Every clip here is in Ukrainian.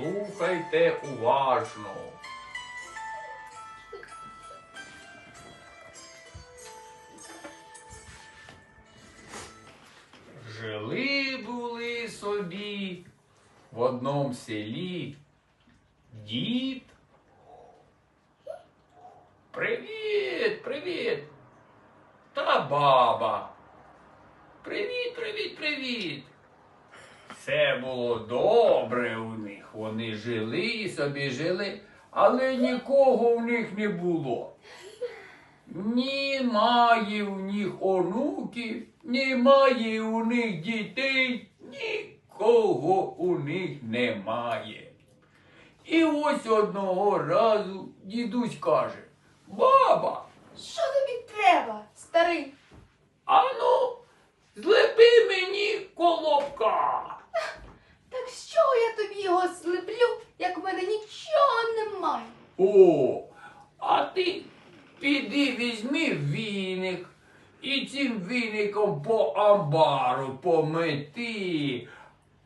Слухайте уважно. Жили були собі в одному селі дід. Привіт, привіт. Та баба. Привіт, привіт, привіт. Все було добре у них. Вони жили і собі жили, але нікого в них не було. Немає у них онуків, немає у них дітей, нікого у них немає. І ось одного разу дідусь каже: Баба, Що тобі треба, старий? ану, злепи мені колобка. Так що я тобі його злеплю, як в мене нічого немає? О, а ти піди візьми віник і цим віником по амбару помети,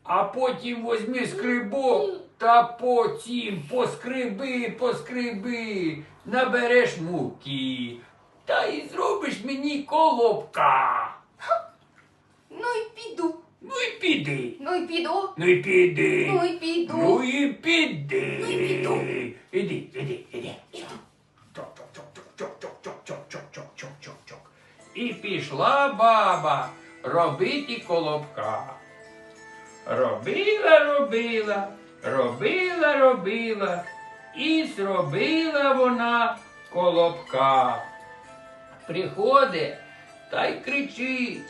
а потім возьми скрибок та потім поскриби, поскриби, набереш муки та й зробиш мені колобка. Ну й піду, Ну і піди. Ну і піду. Ну і піди. Ну і піду. Ну і піди. Ну і піду. Іди, іди, іди. І пішла баба робити колобка. Робила, робила, робила, робила. І зробила вона колобка. Приходить та й кричить.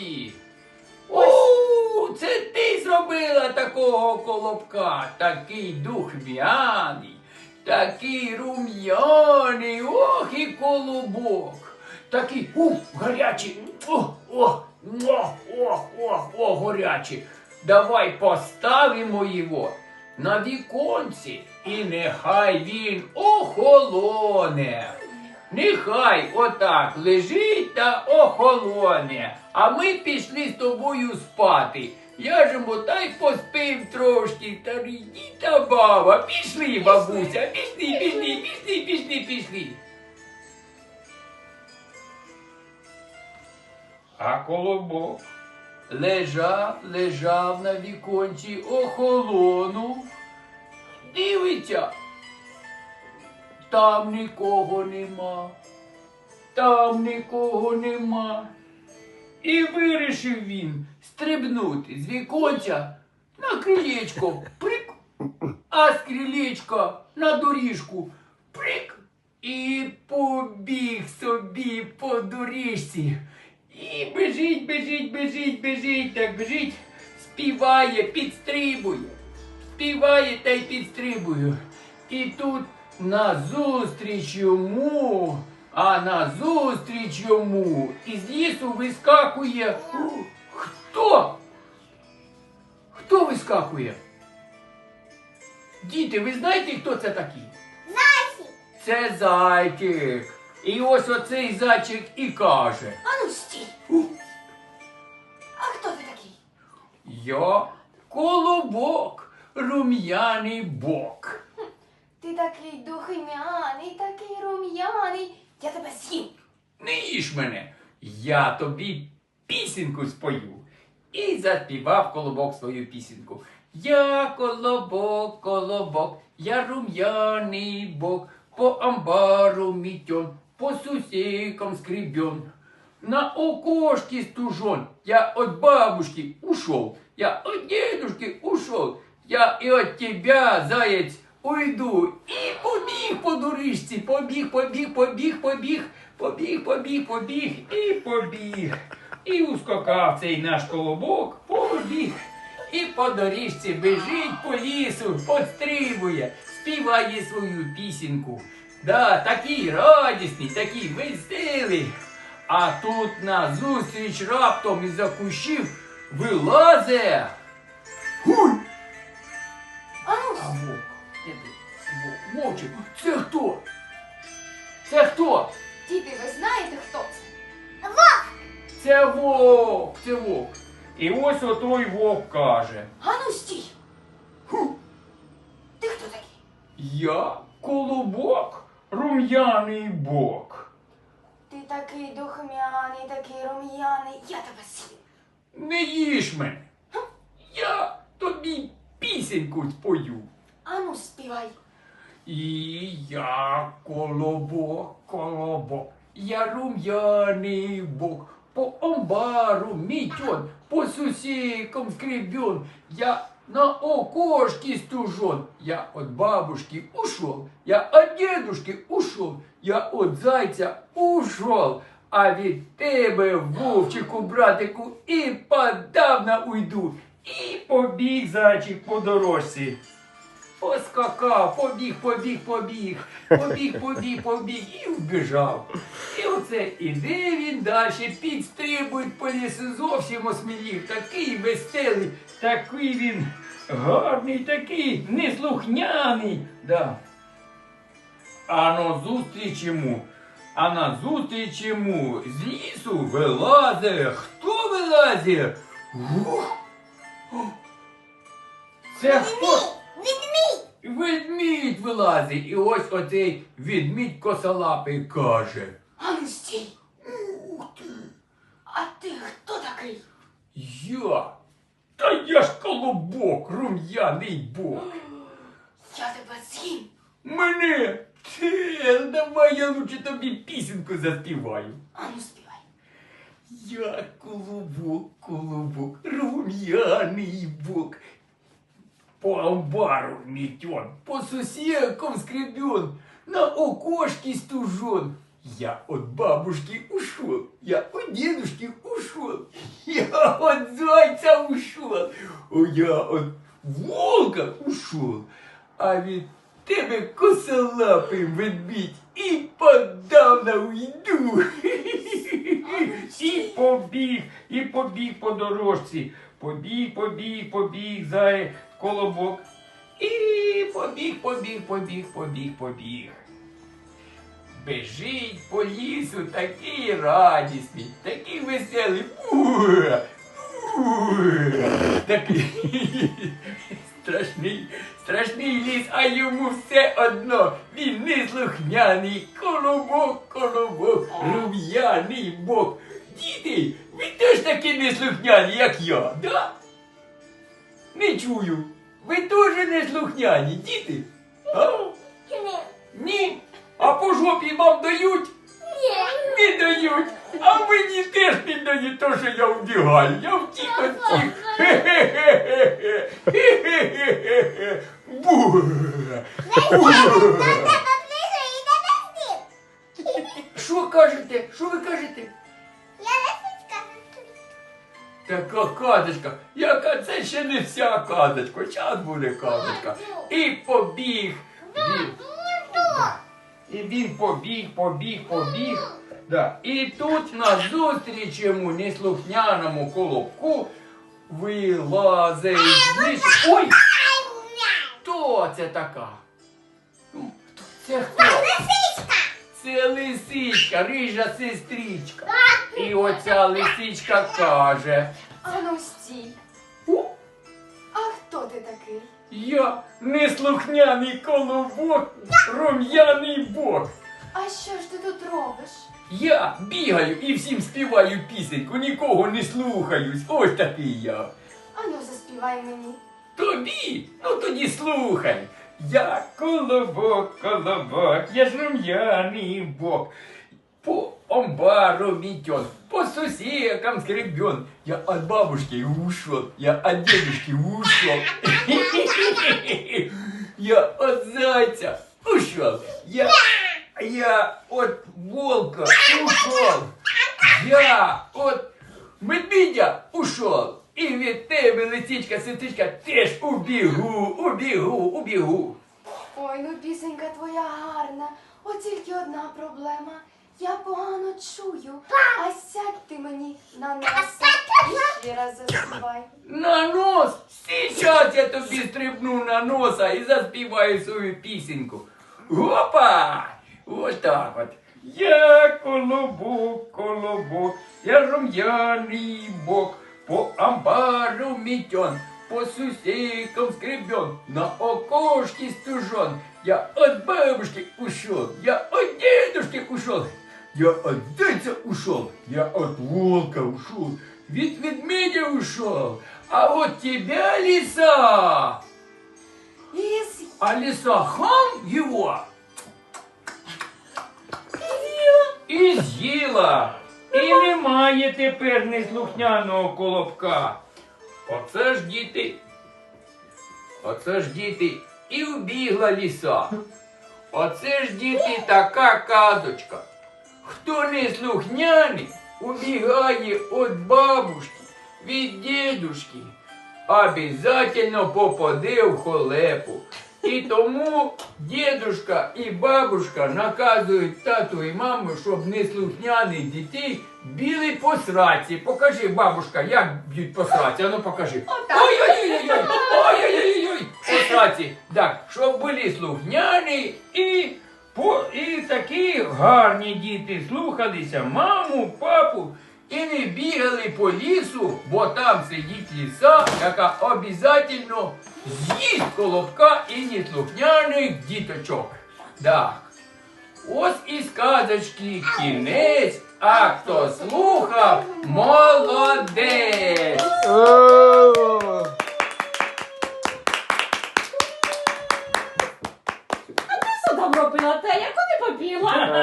Тобі? О, це ти зробила такого колобка, такий духмяний, такий рум'яний, ох і колобок. Такий ух, гарячий. О, о, о, о, о, о, гарячий. Давай поставимо його на віконці, і нехай він охолоне. Нехай отак лежить та охолоне, а ми пішли з тобою спати. Я Ляжемо та й поспим трошки, та йди та баба. Пішли, бабуся, пішли, пішли, пішли, пішли, пішли. А колобок лежав, лежав на віконці, охолонув, дивиться. Там нікого нема, там нікого нема. І вирішив він стрибнути з віконця на крилечко, прик, а з крилечка на доріжку, прик, і побіг собі по доріжці. І бежить, бежить, бежить, бежить, так бежить, співає, підстрибує. Співає та й підстрибує. І тут назустріч йому, а назустріч йому із лісу вискакує. Хто? Хто вискакує? Діти, ви знаєте, хто це такий? Зайчик. Це зайчик. І ось оцей зайчик і каже. Ану стій. А хто ти такий? Я колобок, рум'яний бок. Ти такий духмяний, такий рум'яний. Я тебе з'їм. Не їж мене, я тобі пісеньку спою. І заспівав колобок свою пісеньку. Я колобок, колобок, я рум'яний бок, по амбару мітьон, по сусікам скребен. На окошке стужон, я от бабушки ушел, я от дедушки ушел, я и от тебя, заяц, уйду. І побіг по доріжці, побіг, побіг, побіг, побіг, побіг, побіг, побіг, і побіг. І ускакав цей наш колобок, побіг. І по доріжці бежить по лісу, подстрибує, співає свою пісеньку. Да, такий радісний, такий веселий. А тут назустріч раптом із-за кущів вилазе. Гуй! Вовк, це хто? Це хто? діти, ви знаєте, хто це? Вовк! Це вовк, це вовк. І ось отой вовк каже. Ану стій! Ху, Ти хто такий? я колобок, рум'яний бок. Ти такий духмяний, такий рум'яний. Я тебе з'їм. Не їж мене. Я тобі пісеньку спою. Ану співай. І я колобок, колобок, я рум'яний бок, по амбару мітьон, по сусікам скребен, я на окошке стужен, я от бабушки ушел, я от дедушки ушел, я от зайця ушел, а від тебе, вовчику, братику, і подавно уйду, і побіг зайчик по дорожці. Поскакав, побіг, побіг, побіг, побіг, побіг, побіг і вбіжав. І оце іде він далі, підстрибує по лісу, зовсім осмілів, такий веселий, такий він гарний, такий неслухняний. Да. А на зустріч йому, а на зустріч йому з лісу вилазить. Хто вилазить? Ух! Це хто? Ведмідь вилазить, і ось оцей ведмідь косолапий каже. Ану стій. А ти хто такий? Я. Та я ж колобок, рум'яний бок. Я тебе з'їм. Мене. Ти, давай я лучше тобі пісеньку заспіваю. Ану співай. Я колобок, колобок, рум'яний бок. По амбару метен, по сусекам скребен, на окошке стужен. Я от бабушки ушел, я от дедушки ушел, я от зайца ушел, я от волка ушел, а від тебе косолапий ведмідь і подавно уйду. І побіг, і побіг по дорожці. Побіг, побіг, побіг, зай, колобок. І побіг, побіг, побіг, побіг, побіг. Бежить по лісу такий радісний, такий веселий. Такий страшний, страшний ліс, а йому все одно. Він неслухняний, колобок, колобок, рум'яний бок. Діти, ви теж такі неслухняні, як я, да? Не чую. Ви теж неслухняні, діти? А? Ні. А по жопі вам дають? Ні. Не дають. А мені теж не дають, то що я вбігаю. Я втік от всіх. Хе-хе-хе-хе. Хе-хе-хе-хе. Бу. Бу. Казочка, яка це ще не вся казочка, час буде казочка. І побіг. Він. І він побіг, побіг, побіг. Да. І тут назустріч йому неслухняному колобку вилазить. Ой! Хто це така? Ну, Це хто? Це лисичка, рижа сестричка. І оця лисичка каже. Ану стій. «О, А хто ти такий? Я неслухняний колобок, рум'яний бок. А що ж ти тут робиш? Я бігаю і всім співаю пісеньку, нікого не слухаюсь. Ось такий я. Ану заспівай мені. Тобі? Ну тоді слухай. Я колобок, колобок, я ж рум'яний бок. По амбару метен, по сусекам скребен. Я от бабушки ушел, я от дедушки ушел. Я от зайца ушел. Я, я от волка ушел. Я от медведя ушел. І від тебе, лисичка, сестричка, теж убігу, убігу, убігу. Ой, ну пісенька твоя гарна. От тільки одна проблема. Я погано чую. А сядь ти мені на носа і ще раз заспівай. На нос! Сейчас я тобі стрибну на носа і заспіваю свою пісеньку. Опа! Ось так от. Я колобок, колобок, я рум'яний бок, по амбару метен, по сусекам скребен, на окошке стужен. Я от бабушки ушел, я от дедушки ушел, я от зайца ушел, я от волка ушел, від ведмедя ушел, а от тебя, лиса, Із а лиса хам его і з'їла. І немає тепер неслухняного колобка. Оце ж діти. Оце ж діти. І вбігла ліса. Оце ж діти така казочка. Хто не слухняний, убігає від бабушки, від дідушки, обязательно попаде в холепу. І тому дідушка і бабушка наказують тату і маму, щоб неслухняних дітей били по сраці. Покажи, бабушка, як б'ють по сраці. Ану покажи. Ой-ой-ой-ой! Ой-ой-ой-ой! По сраці. Так, щоб були слухняні і, по, і такі гарні діти слухалися маму, папу. І не бігали по лісу, бо там сидить ліса, яка обязательно з'їсть колобка і неслухняних діточок. Так. Ось і сказочки кінець, а хто слухав, молодець. О! Що там робила та? Яку не побіла?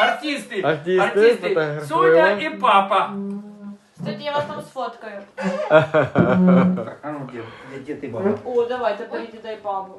Артисти, Артисти артисти, фотографуємо. Соня і папа. Тоді я вас там сфоткаю. А ну де, де, де ти, баба? О, давайте, перейди дай папу.